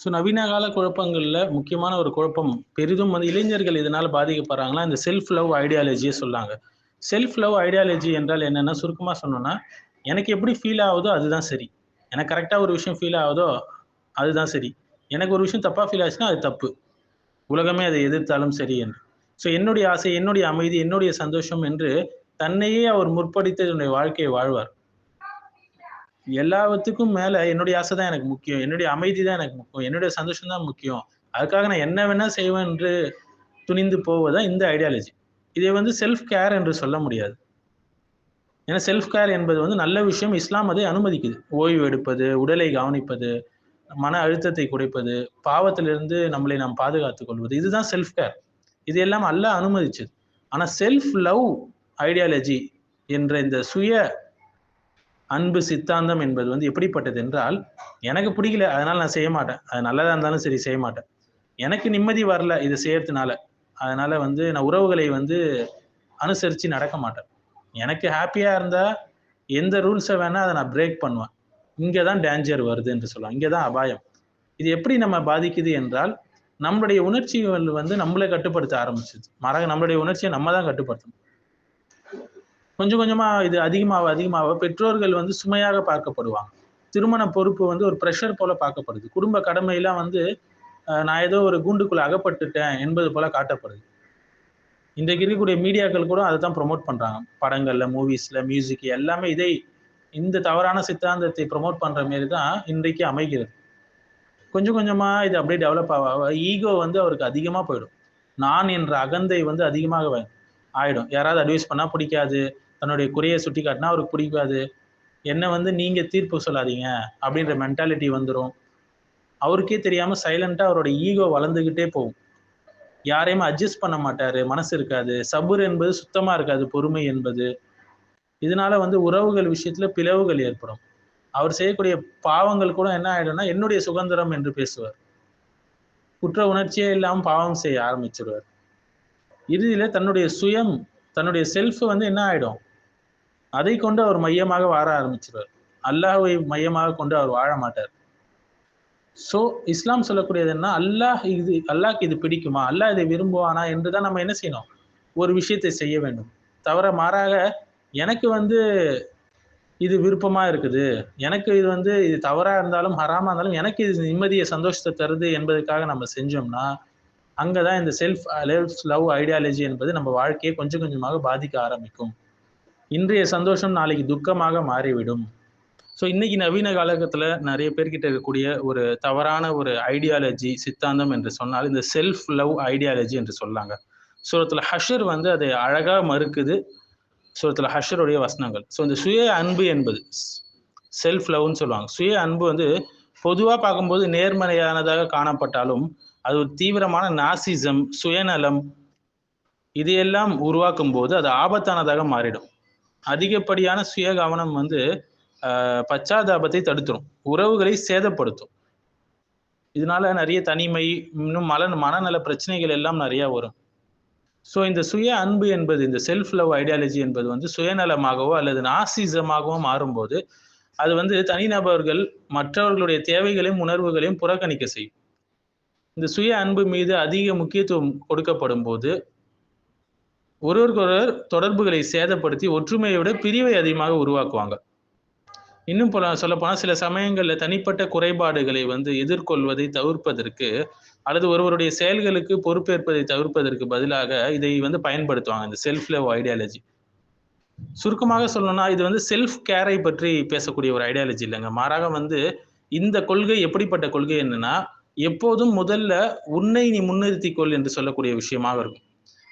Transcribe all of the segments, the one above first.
So நவீன கால குழப்பங்களில் முக்கியமான ஒரு குழப்பம் பெரிதும் வந்து இளைஞர்கள் இதனால் பாதிக்கப்படுறாங்களா? இந்த செல்ஃப் லவ் ஐடியாலஜியை சொல்லாங்க. செல்ஃப் லவ் ஐடியாலஜி என்றால் என்னென்னா சுருக்கமாக சொன்னோன்னா எனக்கு எப்படி ஃபீல் ஆகுதோ அதுதான் சரி. எனக்கு கரெக்டாக ஒரு விஷயம் ஃபீல் ஆகுதோ அதுதான் சரி. எனக்கு ஒரு விஷயம் தப்பாக ஃபீல் ஆச்சுன்னா அது தப்பு. உலகமே அதை எதிர்த்தாலும் சரி என்று. ஸோ என்னுடைய ஆசை என்னுடைய அமைதி என்னுடைய சந்தோஷம் என்று தன்னையே அவர் முற்படுத்த என்னுடைய வாழ்க்கையை வாழ்வார். எல்லாத்துக்கும் மேல என்னுடைய ஆசை தான் எனக்கு முக்கியம். என்னுடைய அமைதி தான் எனக்கு முக்கியம். என்னுடைய சந்தோஷம் தான் முக்கியம். அதுக்காக நான் என்ன வேணா செய்வேன் என்று துணிந்து போவதா இந்த ஐடியாலஜி இதை வந்து செல்ஃப் கேர் என்று சொல்ல முடியாது. ஏன்னா செல்ஃப் கேர் என்பது வந்து நல்ல விஷயம் இஸ்லாம் அதை அனுமதிக்குது. ஓய்வு எடுப்பது உடலை கவனிப்பது மன அழுத்தத்தை குறைப்பது பாவத்திலிருந்து நம்மளை நாம் பாதுகாத்துக் கொள்வது. இதுதான் செல்ஃப் கேர் இது எல்லாம் அல்ல அனுமதிச்சது. ஆனால் செல்ஃப் லவ் ஐடியாலஜி என்ற இந்த சுய அன்பு சித்தாந்தம் என்பது வந்து எப்படிப்பட்டது என்றால் எனக்கு பிடிக்கல அதனால நான் செய்ய மாட்டேன். அது நல்லதாக இருந்தாலும் சரி செய்ய மாட்டேன். எனக்கு நிம்மதி வரல இதை செய்யறதுனால. அதனால வந்து நான் உறவுகளை வந்து அனுசரித்து நடக்க மாட்டேன். எனக்கு ஹாப்பியாக இருந்தால் எந்த ரூல்ஸை வேணால் அதை நான் பிரேக் பண்ணுவேன். இங்கே தான் டேஞ்சர் வருது என்று சொல்லலாம் இங்கே தான் அபாயம். இது எப்படி நம்ம பாதிக்குது என்றால் நம்மளுடைய உணர்ச்சிகள் வந்து நம்மளை கட்டுப்படுத்த ஆரம்பிச்சிது. மறக்க நம்மளுடைய உணர்ச்சியை நம்ம தான் கட்டுப்படுத்தணும். கொஞ்சம் கொஞ்சமாக இது அதிகமாக அதிகமாக பெற்றோர்கள் வந்து சுமையாக பார்க்கப்படுவாங்க. திருமண பொறுப்பு வந்து ஒரு ப்ரெஷர் போல பார்க்கப்படுது. குடும்ப கடமையெல்லாம் வந்து நான் ஏதோ ஒரு கூண்டுக்குள்ள அகப்பட்டுட்டேன் என்பது போல காட்டப்படுது. இன்றைக்கு இருக்கக்கூடிய மீடியாக்கள் கூட அதை தான் ப்ரொமோட் பண்ணுறாங்க படங்களில் மூவிஸில் மியூசிக் எல்லாமே இதை இந்த தவறான சித்தாந்தத்தை ப்ரொமோட் பண்ணுற மாரி தான் இன்றைக்கு அமைகிறது. கொஞ்சம் கொஞ்சமாக இது அப்படியே டெவலப் ஆக ஈகோ வந்து அவருக்கு அதிகமாக போயிடும். நான் என்ற அகந்தை வந்து அதிகமாக ஆயிடும். யாராவது அட்வைஸ் பண்ணால் பிடிக்காது. தன்னுடைய குறையை சுட்டி காட்டினா அவருக்கு பிடிக்காது. என்னை வந்து நீங்கள் தீர்ப்பு சொல்லாதீங்க அப்படின்ற மென்டாலிட்டி வந்துடும் அவருக்கே தெரியாமல் சைலண்ட்டாக அவரோட ஈகோ வளர்ந்துக்கிட்டே போகும். யாரையும் அட்ஜஸ்ட் பண்ண மாட்டார் மனசு இருக்காது. சபுர் என்பது சுத்தமாக இருக்காது பொறுமை என்பது. இதனால வந்து உறவுகள் விஷயத்தில் பிளவுகள் ஏற்படும். அவர் செய்யக்கூடிய பாவங்கள் கூட என்ன ஆகிடும்னா என்னுடைய சுதந்திரம் என்று பேசுவார். குற்ற உணர்ச்சியே இல்லாமல் பாவம் செய்ய ஆரம்பிச்சிருவார். இறுதியில் தன்னுடைய சுயம் தன்னுடைய செல்ஃப் வந்து என்ன ஆகிடும் அதை கொண்டு அவர் மையமாக வாழ ஆரம்பிச்சிருவார். அல்லாஹை மையமாக கொண்டு அவர் வாழ மாட்டார். ஸோ இஸ்லாம் சொல்லக்கூடியது என்ன? அல்லாஹ் இது அல்லாஹ்க்கு இது பிடிக்குமா? அல்லாஹ் இதை விரும்புவானா? என்று தான் நம்ம என்ன செய்யணும்? ஒரு விஷயத்தை செய்ய வேண்டும். தவிர மாறாக எனக்கு வந்து இது விருப்பமாக இருக்குது. எனக்கு இது வந்து இது தவறாக இருந்தாலும் ஹராமாக இருந்தாலும் எனக்கு இது நிம்மதியை சந்தோஷத்தை தருது என்பதற்காக நம்ம செஞ்சோம்னா அங்கே தான் இந்த செல்ஃப் லவ் ஐடியாலஜி என்பது நம்ம வாழ்க்கையை கொஞ்சம் கொஞ்சமாக பாதிக்க ஆரம்பிக்கும். இன்றைய சந்தோஷம் நாளைக்கு துக்கமாக மாறிவிடும். ஸோ இன்னைக்கு நவீன காலகட்டத்தில் நிறைய பேர்கிட்ட இருக்கக்கூடிய ஒரு தவறான ஒரு ஐடியாலஜி சித்தாந்தம் என்று சொன்னால் இந்த செல்ஃப் லவ் ஐடியாலஜி என்று சொல்லாங்க. சூரத்தில் ஹஷர் வந்து அதை அழகாக மறுக்குது. சூரத்தில் ஹஷருடைய வசனங்கள். ஸோ இந்த சுய அன்பு என்பது செல்ஃப் லவ்னு சொல்லுவாங்க. சுய அன்பு வந்து பொதுவாக பார்க்கும்போது நேர்மறையானதாக காணப்பட்டாலும் அது ஒரு தீவிரமான நாசிசம் சுயநலம் இதையெல்லாம் உருவாக்கும் போது அது ஆபத்தானதாக மாறிடும். அதிகப்படியான சுய கவனம் வந்து பச்சாதாபத்தை தடுத்துரும். உறவுகளை சேதப்படுத்தும். இதனால நிறைய தனிமை இன்னும் மல மனநல பிரச்சனைகள் எல்லாம் நிறைய வரும். ஸோ இந்த சுய அன்பு என்பது இந்த செல்ஃப் லவ் ஐடியாலஜி என்பது வந்து சுயநலமாகவோ அல்லது நாசிசமாகவோ மாறும்போது அது வந்து தனிநபர்கள் மற்றவர்களுடைய தேவைகளையும் உணர்வுகளையும் புறக்கணிக்க செய்யும். இந்த சுய அன்பு மீது அதிக முக்கியத்துவம் கொடுக்கப்படும் போது ஒருவருக்கொருவர் தொடர்புகளை சேதப்படுத்தி ஒற்றுமையை விட பிரிவை அதிகமாக உருவாக்குவாங்க. இன்னும் போல சொல்லப்போனால் சில சமயங்களில் தனிப்பட்ட குறைபாடுகளை வந்து எதிர்கொள்வதை தவிர்ப்பதற்கு அல்லது ஒருவருடைய செயல்களுக்கு பொறுப்பேற்பதை தவிர்ப்பதற்கு பதிலாக இதை வந்து பயன்படுத்துவாங்க இந்த செல்ஃப் லவ் ஐடியாலஜி சுருக்கமாக சொல்லணும்னா இது வந்து செல்ஃப் கேரை பற்றி பேசக்கூடிய ஒரு ஐடியாலஜி இல்லைங்க. மாறாக வந்து இந்த கொள்கை எப்படிப்பட்ட கொள்கை என்னன்னா எப்போதும் முதல்ல உன்னை நீ முன்னிறுத்திக்கொள் என்று சொல்லக்கூடிய விஷயமாக இருக்கும்.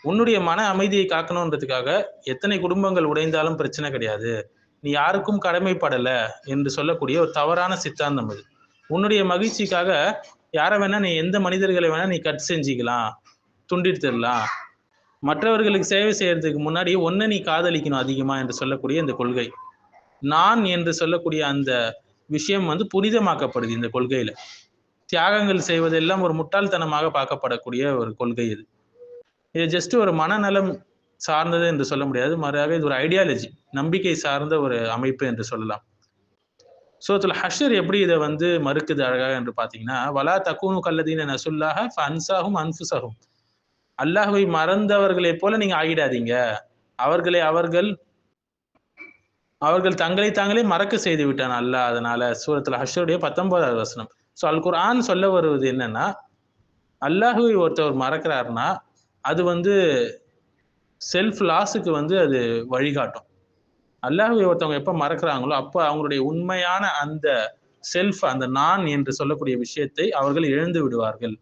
உன்னுடைய மன அமைதியை காக்கணுன்றதுக்காக எத்தனை குடும்பங்கள் உடைந்தாலும் பிரச்சனை கிடையாது. நீ யாருக்கும் கடமைப்படலை என்று சொல்லக்கூடிய ஒரு தவறான சித்தாந்தம் அது. உன்னுடைய மகிழ்ச்சிக்காக யாரை வேணா நீ எந்த மனிதர்களை வேணா நீ கட் செஞ்சுக்கலாம் துண்டித்துடலாம். மற்றவர்களுக்கு சேவை செய்யறதுக்கு முன்னாடி ஒன்றை நீ காதலிக்கணும் அதிகமா என்று சொல்லக்கூடிய இந்த கொள்கை. நான் என்று சொல்லக்கூடிய அந்த விஷயம் வந்து புனிதமாக்கப்படுது இந்த கொள்கையில. தியாகங்கள் செய்வதெல்லாம் ஒரு முட்டாள்தனமாக பார்க்கப்படக்கூடிய ஒரு கொள்கை இது. இது ஜஸ்ட் ஒரு மனநலம் சார்ந்தது என்று சொல்ல முடியாது. மாறாக இது ஒரு ஐடியாலஜி நம்பிக்கை சார்ந்த ஒரு அமைப்பு என்று சொல்லலாம். சூரத்துல ஹஷர் எப்படி இதை வந்து மறுக்குது அழகாக என்று பார்த்தீங்கன்னா வலா தக்கூனு கல்லதீன நசுல்லாக அன்சாகும் அன்ஃபுசகும் அல்லாஹுவை மறந்தவர்களைப் போல நீங்க ஆகிடாதீங்க. அவர்களை அவர்கள் அவர்கள் தங்களை தாங்களே மறக்க செய்து விட்டான் அல்லாஹ். அதனால சூரத்துல ஹஷருடைய பத்தொன்பதாவது வசனம். ஸோ அல் குர்ஆன் சொல்ல வருவது என்னன்னா அல்லாஹுவை ஒருத்தவர் மறக்கிறாருன்னா அது வந்து செல்ஃப் லாஸுக்கு வந்து அது வழிகாட்டும். அல்லாஹ் ஒருத்தவங்க எப்போ மறக்கிறாங்களோ அப்போ அவங்களுடைய உண்மையான அந்த செல்ஃப் அந்த நான் என்று சொல்லக்கூடிய விஷயத்தை அவர்கள் இழந்து விடுவார்கள்.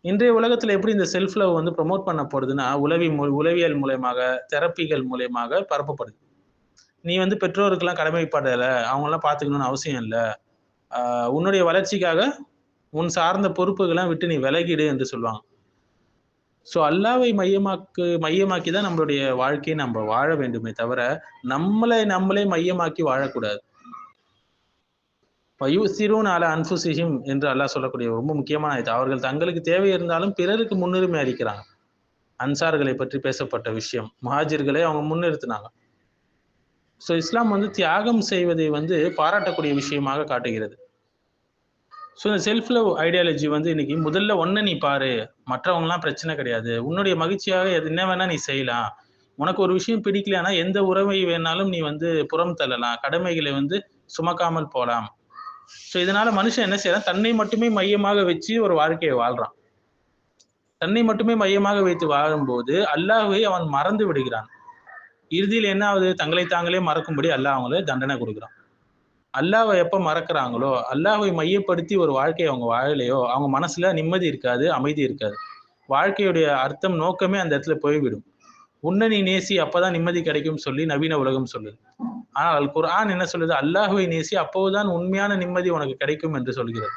இன்றைய உலகத்தில் எப்படி இந்த செல்ஃப் லவ் வந்து ப்ரொமோட் போகிறதுன்னா உளவி மு- உளவியல் மூலயமாக தெரப்பிகள் மூலயமாக பரப்பப்படுது. நீ வந்து பெற்றோருக்கெல்லாம் கடமைப்படலை அவங்களாம் பார்த்துக்கணும்னு அவசியம் இல்லை. உன்னுடைய வளர்ச்சிக்காக உன் சார்ந்த பொறுப்புகள்லாம் விட்டு நீ விலகிடு என்று சொல்லுவாங்க. ஸோ அல்லாவை மையமாக்கு மையமாக்கி தான் நம்மளுடைய வாழ்க்கையை நம்ம வாழ வேண்டுமே தவிர நம்மளை நம்மளே மையமாக்கி வாழக்கூடாது. வயுசிரூன் அல அன்ஃபுசிஹிம் என்று அல்லாஹ் சொல்லக்கூடிய ரொம்ப முக்கியமான இது அவர்கள் தங்களுக்கு தேவை இருந்தாலும் பிறருக்கு முன்னுரிமை அளிக்கிறாங்க. அன்சார்களை பற்றி பேசப்பட்ட விஷயம். முஹாஜிர்களை அவங்க முன்னிறுத்தினாங்க. ஸோ இஸ்லாம் வந்து தியாகம் செய்வதை வந்து பாராட்டக்கூடிய விஷயமாக காட்டுகிறது. ஸோ இந்த செல்ஃப் லவ் ஐடியாலஜி வந்து இன்னைக்கு முதல்ல ஒன்றை நீ பாரு. மற்றவங்களாம் பிரச்சனை கிடையாது. உன்னுடைய மகிழ்ச்சியாக எது என்ன வேணா நீ செய்யலாம். உனக்கு ஒரு விஷயம் பிடிக்கலனா எந்த உறவை வேணாலும் நீ வந்து புறம் தள்ளலாம். கடமைகளை வந்து சுமக்காமல் போகலாம் ஸோ இதனால மனுஷன் என்ன செய்யறான்? தன்னை மட்டுமே மையமாக வச்சு ஒரு வாழ்க்கையை வாழ்றான். தன்னை மட்டுமே மையமாக வைத்து வாழும்போது அல்லாஹ்வை அவன் மறந்து விடுகிறான். இறுதியில் என்ன ஆகுது? தங்களை தாங்களே மறக்கும்படி அல்லாஹ் அவங்கள தண்டனை கொடுக்குறான். அல்லாவை எப்போ மறக்கிறாங்களோ அல்லாவை மையப்படுத்தி ஒரு வாழ்க்கையை அவங்க வாழலையோ அவங்க மனசுல நிம்மதி இருக்காது அமைதி இருக்காது. வாழ்க்கையுடைய அர்த்தம் நோக்கமே அந்த இடத்துல போய்விடும். உன்னை நீ நேசி அப்பதான் நிம்மதி கிடைக்கும் சொல்லி நவீன உலகம் சொல்லுது. ஆனால் குர்ஆன் என்ன சொல்லுது? அல்லாஹுவை நேசி அப்போதுதான் உண்மையான நிம்மதி உனக்கு கிடைக்கும் என்று சொல்கிறது.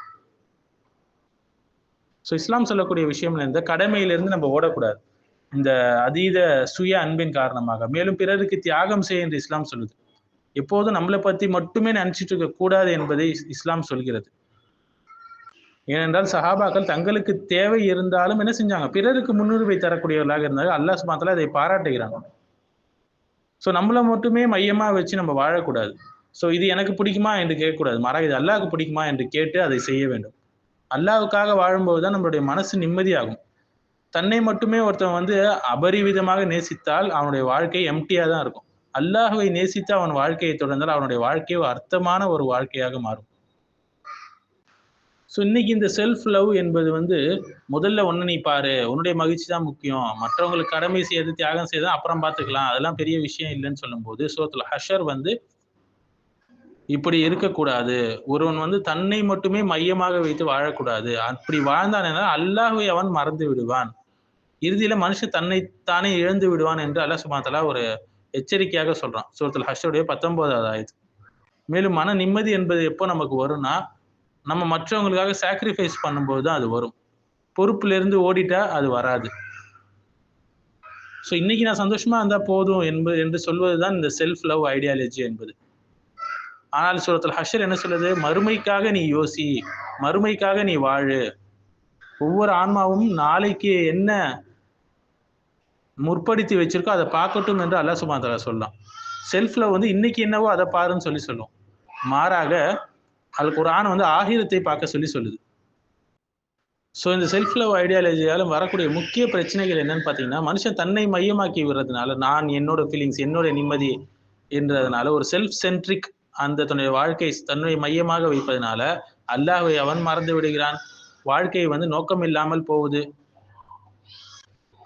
ஸோ இஸ்லாம் சொல்லக்கூடிய விஷயம் இந்த கடமையிலிருந்து நம்ம ஓடக்கூடாது. இந்த அதீத சுய அன்பின் காரணமாக. மேலும் பிறருக்கு தியாகம் செய்ய என்று இஸ்லாம் சொல்லுது. எப்போதும் நம்மளை பத்தி மட்டுமே நினைச்சிட்டு இருக்க கூடாது என்பதை இஸ்- இஸ்லாம் சொல்கிறது. ஏனென்றால் சஹாபாக்கள் தங்களுக்கு தேவை இருந்தாலும் என்ன செஞ்சாங்க? பிறருக்கு முன்னுரிமை தரக்கூடியவர்களாக இருந்தாலும் அல்லாஹ் சுபாத்தலா அதை பாராட்டுகிறாங்க ஸோ நம்மளை மட்டுமே மையமா வச்சு நம்ம வாழக்கூடாது. ஸோ இது எனக்கு பிடிக்குமா என்று கேட்கக்கூடாது. மாறாக இது அல்லாவுக்கு பிடிக்குமா என்று கேட்டு அதை செய்ய வேண்டும். அல்லாவுக்காக வாழும்போது தான் நம்மளுடைய மனசு நிம்மதியாகும். தன்னை மட்டுமே ஒருத்தன் வந்து அபரிவிதமாக நேசித்தால் அவனுடைய வாழ்க்கை எம்டியாக தான் இருக்கும். அல்லாஹுவை நேசித்து அவன் வாழ்க்கையை தொடர்ந்தால் அவனுடைய வாழ்க்கையை அர்த்தமான ஒரு வாழ்க்கையாக மாறும். ஸோ இன்னைக்கு இந்த செல்ஃப் லவ் என்பது வந்து முதல்ல ஒன்று நீ பாரு உன்னுடைய மகிழ்ச்சி தான் முக்கியம். மற்றவங்களுக்கு கடமை செய்யறது தியாகம் செய்யறது அப்புறம் பார்த்துக்கலாம். அதெல்லாம் பெரிய விஷயம் இல்லைன்னு சொல்லும்போது சோத்துல ஹஷர் வந்து இப்படி இருக்கக்கூடாது. ஒருவன் வந்து தன்னை மட்டுமே மையமாக வைத்து வாழக்கூடாது. அப்படி வாழ்ந்தான் என்றால் அவன் மறந்து விடுவான். இறுதியில மனுஷன் தன்னை தானே இழந்து விடுவான் என்று அல்லாஹ் சுமாத்தலா ஒரு எச்சரிக்கையாக சொல்றான். சூரத்தில் ஹஷருடைய பத்தொன்பதாவது ஆயுது மேலும் மன நிம்மதி என்பது எப்போ நமக்கு வரும்னா நம்ம மற்றவங்களுக்காக சாக்ரிஃபைஸ் பண்ணும்போது தான் அது வரும். பொறுப்புல இருந்து ஓடிட்டா அது வராது. ஸோ இன்னைக்கு நான் சந்தோஷமா இருந்தா போதும் என்பது என்று சொல்வது தான் இந்த செல்ஃப் லவ் ஐடியாலஜி என்பது. ஆனால் சூரத்தில் ஹஷர் என்ன சொல்லுது? மறுமைக்காக நீ யோசி மறுமைக்காக நீ வாழு. ஒவ்வொரு ஆன்மாவும் நாளைக்கு என்ன முற்படுத்தி வச்சிருக்கோ அதை பார்க்கட்டும் என்று அல்லாஹ் சுபான் சொல்லலாம் செல்ஃபில் வந்து இன்னைக்கு என்னவோ அதை பாருன்னு சொல்லி சொல்லும். மாறாக அல் குரான் வந்து ஆகிரத்தை பார்க்க சொல்லி சொல்லுது. ஸோ இந்த செல்ஃப் லவ் ஐடியாலஜியால் வரக்கூடிய முக்கிய பிரச்சனைகள் என்னன்னு பார்த்தீங்கன்னா மனுஷன் தன்னை மையமாக்கி விடுறதுனால நான் என்னோட ஃபீலிங்ஸ் என்னோட நிம்மதி என்றதுனால ஒரு செல்ஃப் சென்ட்ரிக் அந்த தன்னுடைய வாழ்க்கை தன்னை மையமாக வைப்பதனால அல்லாஹை அவன் மறந்து விடுகிறான். வாழ்க்கை வந்து நோக்கம் இல்லாமல் போகுது.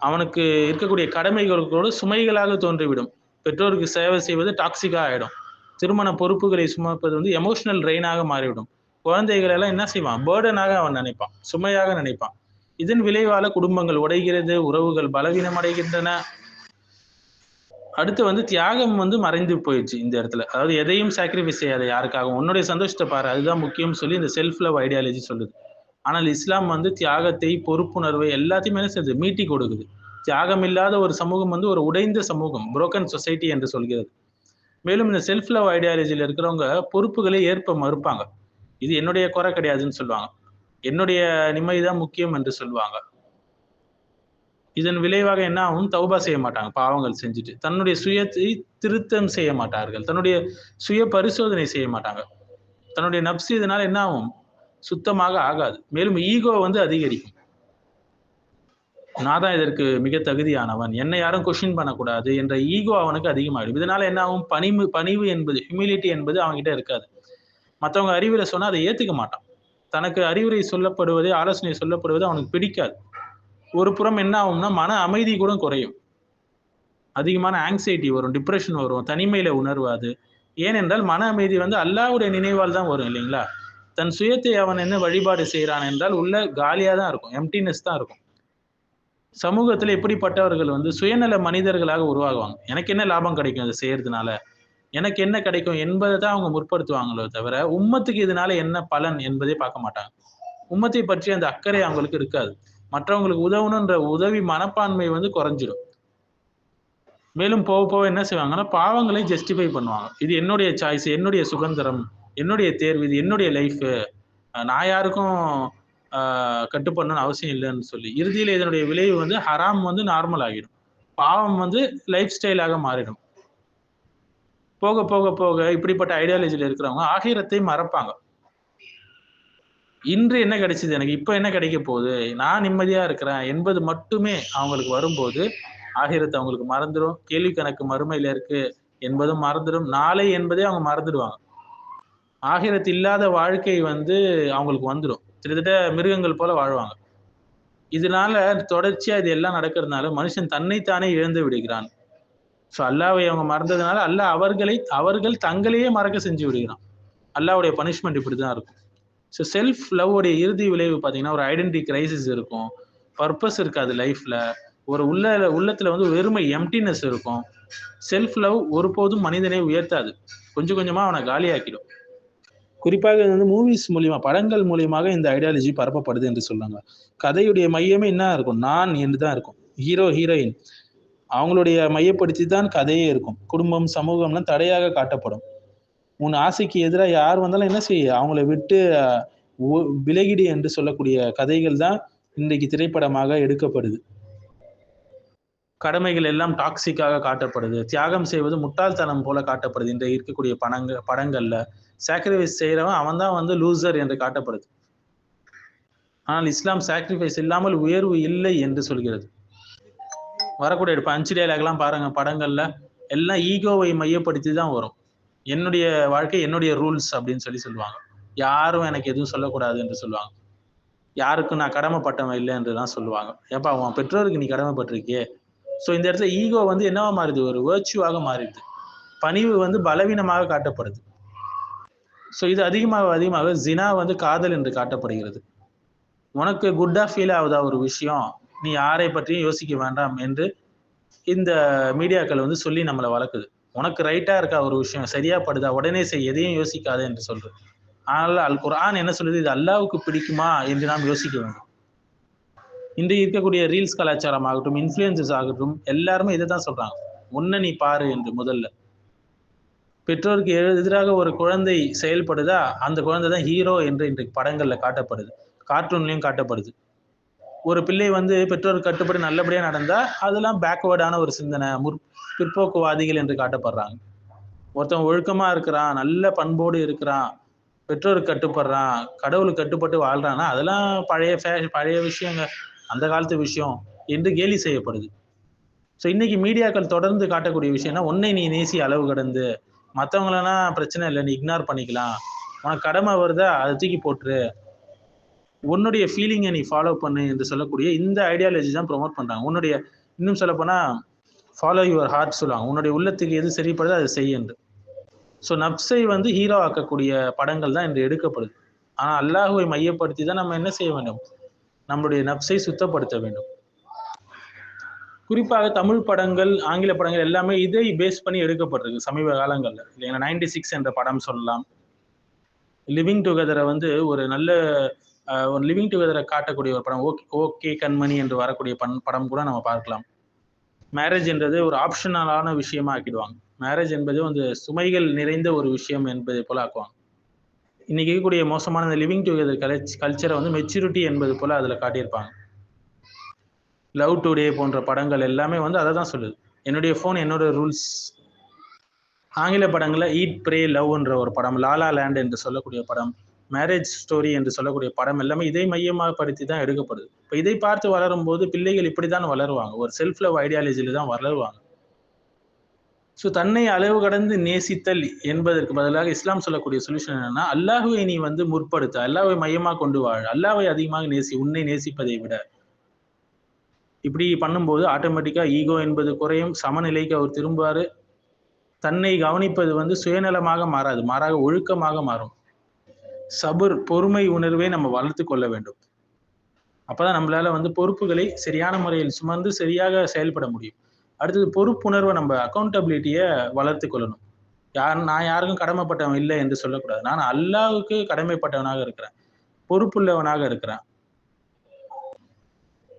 அவனுக்கு இருக்கக்கூடிய கடமைகளோடு சுமைகளாக தோன்றிவிடும். பெற்றோருக்கு சேவை செய்வது டாக்ஸிக்காக ஆகிடும் திருமண பொறுப்புகளை சுமப்பது வந்து எமோஷனல் ரெயினாக மாறிவிடும். குழந்தைகள் எல்லாம் என்ன செய்வான்? பேர்டனாக அவன் நினைப்பான். சுமையாக நினைப்பான். இதன் விளைவால குடும்பங்கள் உடைகிறது உறவுகள் பலவீனம் அடைகின்றன. அடுத்து வந்து தியாகம் வந்து மறைந்து போயிடுச்சு இந்த இடத்துல. அதாவது எதையும் சாக்ரிஃபைஸ் செய்யாத யாருக்காகவும். உன்னுடைய சந்தோஷத்தை பாரு. அதுதான் முக்கியம் சொல்லி இந்த செல்ஃப் லவ் ஐடியாலஜி சொல்லுது. ஆனால் இஸ்லாம் வந்து தியாகத்தை பொறுப்புணர்வை எல்லாத்தையுமே என்ன செய்யுது? மீட்டி கொடுக்குது. தியாகம் இல்லாத ஒரு சமூகம் வந்து ஒரு உடைந்த சமூகம் புரோக்கன் சொசைட்டி என்று சொல்கிறது. மேலும் இந்த செல்ஃப் லவ் ஐடியாலஜியில் இருக்கிறவங்க பொறுப்புகளை ஏற்ப மறுப்பாங்க. இது என்னுடைய குறை கிடையாதுன்னு சொல்லுவாங்க. என்னுடைய நிம்மதி தான் முக்கியம் என்று சொல்லுவாங்க. இதன் விளைவாக என்ன ஆகும்? தௌபா செய்ய மாட்டாங்க பாவங்கள் செஞ்சுட்டு. தன்னுடைய சுயத்தை திருத்தம் செய்ய மாட்டார்கள். தன்னுடைய சுய பரிசோதனை செய்ய மாட்டாங்க. தன்னுடைய நப்சு இதனால் என்ன ஆகும்? சுத்தமாக ஆகாது. மேலும் ஈகோ வந்து அதிகரிக்கும். நான் தான் இதற்கு மிக தகுதியானவன். என்னை யாரும் கொஷின் பண்ணக்கூடாது என்ற ஈகோ அவனுக்கு அதிகமாகிடும் இதனால என்ன ஆகும்? பணிவு பணிவு என்பது ஹியூமிலிட்டி என்பது அவன்கிட்ட இருக்காது. மற்றவங்க அறிவுரை சொன்னால் அதை ஏற்றுக்க மாட்டான். தனக்கு அறிவுரை சொல்லப்படுவது ஆலோசனை சொல்லப்படுவது அவனுக்கு பிடிக்காது. ஒரு புறம் என்ன ஆகும்னா மன அமைதி கூட குறையும். அதிகமான ஆங்ஸைட்டி வரும் டிப்ரெஷன் வரும் தனிமையில உணர்வாது. ஏனென்றால் மன அமைதி வந்து அல்லாவுடைய நினைவால் தான் வரும் இல்லைங்களா? தன் சுயத்தை அவன் என்ன வழிபாடு செய்கிறான் என்றால் உள்ள காலியாக தான் இருக்கும் எம்டினஸ் தான் இருக்கும். சமூகத்துல எப்படிப்பட்டவர்கள் வந்து சுயநல மனிதர்களாக உருவாகுவாங்க. எனக்கு என்ன லாபம் கிடைக்கும் அதை செய்யறதுனால? எனக்கு என்ன கிடைக்கும் என்பதை தான் அவங்க முற்படுத்துவாங்களோ தவிர உம்மத்துக்கு இதனால என்ன பலன் என்பதை பார்க்க மாட்டாங்க. உம்மத்தை பற்றி அந்த அக்கறை அவங்களுக்கு இருக்காது. மற்றவங்களுக்கு உதவணுன்ற உதவி மனப்பான்மை வந்து குறைஞ்சிடும் மேலும் போக போக என்ன செய்வாங்கன்னா பாவங்களை ஜஸ்டிஃபை பண்ணுவாங்க. இது என்னுடைய சாய்ஸ் என்னுடைய சுதந்திரம். என்னுடைய தேர்வு இது என்னுடைய லைஃப் நான் யாருக்கும் கட்டுப்படணும்னு அவசியம் இல்லைன்னு சொல்லி. இறுதியில் இதனுடைய விளைவு வந்து ஹராம் வந்து நார்மல் ஆகிடும். பாவம் வந்து லைஃப் ஸ்டைலாக மாறிடும். போக போக போக இப்படிப்பட்ட ஐடியாலஜியில் இருக்கிறவங்க ஆகிரத்தை மறப்பாங்க. இன்று என்ன கிடைச்சது எனக்கு? இப்போ என்ன கிடைக்க போகுது? நான் நிம்மதியாக இருக்கிறேன். என்பது மட்டுமே அவங்களுக்கு வரும்போது ஆகிரத்தை அவங்களுக்கு மறந்துடும். கேள்வி கணக்கு மறுமையில் இருக்கு என்பதும் மறந்துடும். நாளை என்பதே அவங்க மறந்துடுவாங்க. ஆகிரத்து இல்லாத வாழ்க்கை வந்து அவங்களுக்கு வந்துடும் கிட்டத்தட்ட மிருகங்கள் போல வாழ்வாங்க. இதனால தொடர்ச்சியா இது எல்லாம் நடக்கிறதுனால மனுஷன் தன்னைத்தானே இழந்து விடுகிறான். ஸோ அல்லாவை அவங்க மறந்ததுனால அல்லாஹ் அவர்களை அவர்கள் தங்களையே மறக்க செஞ்சு விடுகிறான். அல்லாவுடைய பனிஷ்மெண்ட் இப்படி தான் இருக்கும். ஸோ செல்ஃப் லவ்வுடைய இறுதி விளைவு பார்த்தீங்கன்னா ஒரு ஐடென்டி கிரைசிஸ் இருக்கும். பர்பஸ் இருக்காது லைஃப்ல ஒரு உள்ள உள்ளத்துல வந்து வெறுமை எம்டினஸ் இருக்கும். செல்ஃப் லவ் ஒருபோதும் மனிதனை உயர்த்தாது. கொஞ்சம் கொஞ்சமா அவனை காலியாக்கிடும். குறிப்பாக இது வந்து மூவிஸ் மூலியமா படங்கள் மூலியமாக இந்த ஐடியாலஜி பரப்பப்படுது என்று சொல்றாங்க. கதையுடைய மையமே என்ன இருக்கும்? நான் என்று தான் இருக்கும். ஹீரோ ஹீரோயின் அவங்களுடைய மையப்படுத்தி தான் கதையே இருக்கும். குடும்பம் சமூகம்லாம் தடையாக காட்டப்படும். உன் ஆசைக்கு எதிராக யார் வந்தாலும் என்ன செய்ய? அவங்கள விட்டு விலகிடு என்று சொல்லக்கூடிய கதைகள் தான் இன்றைக்கு திரைப்படமாக எடுக்கப்படுது. கடமைகள் எல்லாம் டாக்ஸிக்காக காட்டப்படுது. தியாகம் செய்வது முட்டாள்தனம் போல காட்டப்படுது. இன்றைக்கு இருக்கக்கூடிய படங்க படங்கள்ல. சாக்ரிஃபைஸ் செய்கிறவன் அவன் தான் வந்து லூசர் என்று காட்டப்படுது. ஆனால் இஸ்லாம் சாக்ரிஃபைஸ் இல்லாமல் உயர்வு இல்லை என்று சொல்கிறது. வரக்கூடிய இப்போ அஞ்சு டைலாக்லாம் பாருங்க படங்கள்ல எல்லாம் ஈகோவை மையப்படுத்தி தான் வரும். என்னுடைய வாழ்க்கை என்னுடைய ரூல்ஸ் அப்படின்னு சொல்லி சொல்லுவாங்க. யாரும் எனக்கு எதுவும் சொல்லக்கூடாது என்று சொல்லுவாங்க. யாருக்கும் நான் கடமைப்பட்டவன் இல்லை என்று தான் சொல்லுவாங்க. ஏப்பா உன் பெற்றோருக்கு நீ கடமைப்பட்டிருக்கியே? ஸோ இந்த இடத்துல ஈகோ வந்து என்னவா மாறுது? ஒரு வேர்ச்சுவாக மாறிடுது. பணிவு வந்து பலவீனமாக காட்டப்படுது. ஸோ இது அதிகமாக அதிகமாக ஜினா வந்து காதல் என்று காட்டப்படுகிறது. உனக்கு குட்டாக ஃபீல் ஆகுதா ஒரு விஷயம்? நீ யாரை பற்றியும் யோசிக்க வேண்டாம் என்று இந்த மீடியாக்கள் வந்து சொல்லி நம்மளை வளர்க்குது. உனக்கு ரைட்டாக இருக்கா ஒரு விஷயம்? சரியா படுதா? உடனே செய். எதையும் யோசிக்காத என்று சொல்றது. ஆனால் அல் குரான் என்ன சொல்லுது? இது அல்லாவுக்கு பிடிக்குமா என்று நாம் யோசிக்க வேண்டும். இன்று இருக்கக்கூடிய ரீல்ஸ் கலாச்சாரம் ஆகட்டும் இன்ஃப்ளூயன்சஸ் ஆகட்டும் எல்லாருமே இதை தான் சொல்றாங்க. உன்ன நீ பாரு என்று முதல்ல. பெற்றோருக்கு எதிராக ஒரு குழந்தை செயல்படுதா? அந்த குழந்தை தான் ஹீரோ என்று இன்றைக்கு படங்களில் காட்டப்படுது. கார்ட்டூன்லேயும் காட்டப்படுது. ஒரு பிள்ளை வந்து பெற்றோர் கட்டுப்படி நல்லபடியாக நடந்தால் அதெல்லாம் பேக்வேர்டான ஒரு சிந்தனை முற் பிற்போக்குவாதிகள் என்று காட்டப்படுறாங்க. ஒருத்தன் ஒழுக்கமாக இருக்கிறான் நல்ல பண்போடு இருக்கிறான் பெற்றோருக்கு கட்டுப்படுறான் கடவுளுக்கு கட்டுப்பட்டு வாழ்றான்னா அதெல்லாம் பழைய ஃபே பழைய விஷயங்க. அந்த காலத்து விஷயம் என்று கேலி செய்யப்படுது. ஸோ இன்னைக்கு மீடியாக்கள் தொடர்ந்து காட்டக்கூடிய விஷயம்னா உன்னை நீ நேசி அளவு கடந்து மற்றவங்களெல்லாம் பிரச்சனை இல்லை நீ இக்னோர் பண்ணிக்கலாம். உனக்கு கடமை வருதா அதை தூக்கி போட்டுரு. உன்னுடைய ஃபீலிங்கை நீ ஃபாலோ பண்ணு என்று சொல்லக்கூடிய இந்த ஐடியாலஜி தான் ப்ரொமோட் பண்ணுறாங்க உன்னுடைய இன்னும் சொல்லப்போனால் ஃபாலோ யுவர் ஹார்ட் சொல்லுவாங்க. உன்னுடைய உள்ளத்துக்கு எது சரிப்படுதோ அதை செய் ஸோ நப்சை வந்து ஹீரோ ஆக்கக்கூடிய படங்கள் தான் இன்று எடுக்கப்படுது. ஆனால் அல்லாஹுவை மையப்படுத்தி தான் நம்ம என்ன செய்ய வேண்டும்? நம்மளுடைய நப்சை சுத்தப்படுத்த வேண்டும். குறிப்பாக தமிழ் படங்கள் ஆங்கில படங்கள் எல்லாமே இதை பேஸ் பண்ணி எடுக்கப்பட்டிருக்கு சமீப காலங்களில். இல்லைங்களா? நைன்டி சிக்ஸ் என்ற படம் சொல்லலாம். லிவிங் டுகெதரை வந்து ஒரு நல்ல ஒரு லிவிங் டுகெதரை காட்டக்கூடிய ஒரு படம். ஓகே ஓகே கண்மணி என்று வரக்கூடிய பண் படம் கூட நம்ம பார்க்கலாம். மேரேஜ் என்றது ஒரு ஆப்ஷனலான விஷயமா ஆக்கிடுவாங்க. மேரேஜ் என்பது வந்து சுமைகள் நிறைந்த ஒரு விஷயம் என்பதை போல ஆக்குவாங்க. இன்னைக்கு இருக்கக்கூடிய மோசமான இந்த லிவிங் டுகெதர் கலச் கல்ச்சரை வந்து மெச்சூரிட்டி என்பது போல அதில் காட்டியிருப்பாங்க. லவ் டுடே போன்ற படங்கள் எல்லாமே வந்து அதை தான் சொல்லுது. என்னுடைய ஃபோன் என்னோட ரூல்ஸ் ஆங்கில படங்களில் ஈட் ப்ரே லவ்ன்ற ஒரு படம் லாலா லேண்ட் என்று சொல்லக்கூடிய படம் மேரேஜ் ஸ்டோரி என்று சொல்லக்கூடிய படம் எல்லாமே இதை மையமாக படுத்தி தான் எடுக்கப்படுது. இப்போ இதை பார்த்து வளரும் போது பிள்ளைகள் இப்படி தான் வளருவாங்க. ஒரு செல்ஃப் லவ் ஐடியாலஜியில் தான் வளருவாங்க. ஸோ தன்னை அளவு கடந்து நேசித்தல் என்பதற்கு பதிலாக இஸ்லாம் சொல்லக்கூடிய சொல்யூஷன் என்னன்னா அல்லாஹுவை நீ வந்து முற்படுத்த அல்லாஹை மையமாக கொண்டு வாழ் அல்லாஹை அதிகமாக நேசி உன்னை நேசிப்பதை விட. இப்படி பண்ணும்போது ஆட்டோமேட்டிக்காக ஈகோ என்பது குறையும். சமநிலைக்கு அவர் திரும்புவார். தன்னை கவனிப்பது வந்து சுயநலமாக மாறாது. மாறாக ஒழுக்கமாக மாறும். சபுர் பொறுமை உணர்வை நம்ம வளர்த்து கொள்ள வேண்டும். அப்போதான் நம்மளால வந்து பொறுப்புகளை சரியான முறையில் சுமந்து சரியாக செயல்பட முடியும். அடுத்தது பொறுப்புணர்வை நம்ம அக்கௌண்டபிலிட்டியை வளர்த்து கொள்ளணும். யார் நான் யாருக்கும் கடமைப்பட்டவன் இல்லை என்று சொல்லக்கூடாது. நான் அல்லாவுக்கு கடமைப்பட்டவனாக இருக்கிறேன். பொறுப்புள்ளவனாக இருக்கிறேன்.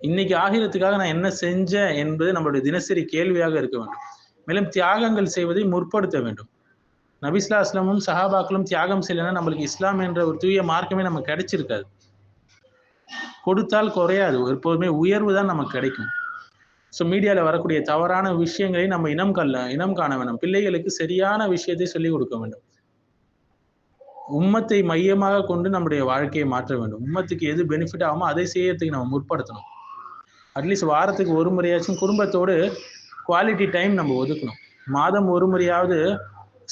இன்னைக்கு ஆகிரத்துக்காக நான் என்ன செஞ்சேன் என்பது நம்மளுடைய தினசரி கேள்வியாக இருக்க வேண்டும். மேலும் தியாகங்கள் செய்வதை முற்படுத்த வேண்டும். நபிஸ்லா அஸ்லமும் சஹாபாக்களும் தியாகம் செய்யலைன்னா நம்மளுக்கு இஸ்லாம் என்ற ஒரு தூய மார்க்கமே நமக்கு கிடைச்சிருக்காது. கொடுத்தால் குறையாது. எப்போதுமே உயர்வு தான் நமக்கு கிடைக்கும். ஸோ மீடியாவில் வரக்கூடிய தவறான விஷயங்களை நம்ம இனம் கல்ல இனம் காண வேண்டும். பிள்ளைகளுக்கு சரியான விஷயத்தை சொல்லிக் கொடுக்க வேண்டும். உம்மத்தை மையமாக கொண்டு நம்முடைய வாழ்க்கையை மாற்ற வேண்டும். உம்மத்துக்கு எது பெனிஃபிட் ஆகுமோ அதை செய்யறதுக்கு நம்ம முற்படுத்தணும். அட்லீஸ்ட் வாரத்துக்கு ஒரு முறையாச்சும் குடும்பத்தோடு குவாலிட்டி டைம் நம்ம ஒதுக்கணும். மாதம் ஒரு முறையாவது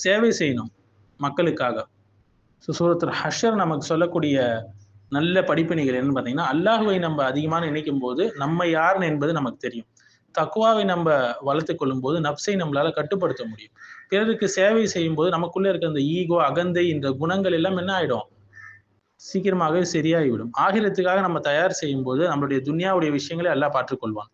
சேவை செய்யணும் மக்களுக்காக. ஸோ ஹஷர் நமக்கு சொல்லக்கூடிய நல்ல படிப்பினைகள் என்னன்னு பார்த்தீங்கன்னா அல்லாஹுவை நம்ம அதிகமாக நினைக்கும் போது நம்ம யாருன்னு என்பது நமக்கு தெரியும். தக்குவாவை நம்ம வளர்த்து கொள்ளும் போது நப்சை நம்மளால கட்டுப்படுத்த முடியும். பிறருக்கு சேவை செய்யும் போது நமக்குள்ளே இருக்க அந்த ஈகோ அகந்தை இந்த குணங்கள் எல்லாம் என்ன ஆயிடும்? சீக்கிரமாகவே சரியாகிவிடும். ஆகிரத்துக்காக நம்ம தயார் செய்யும் போது நம்மளுடைய துன்யாவுடைய விஷயங்களை எல்லாம் பார்த்துக்கொள்வான்.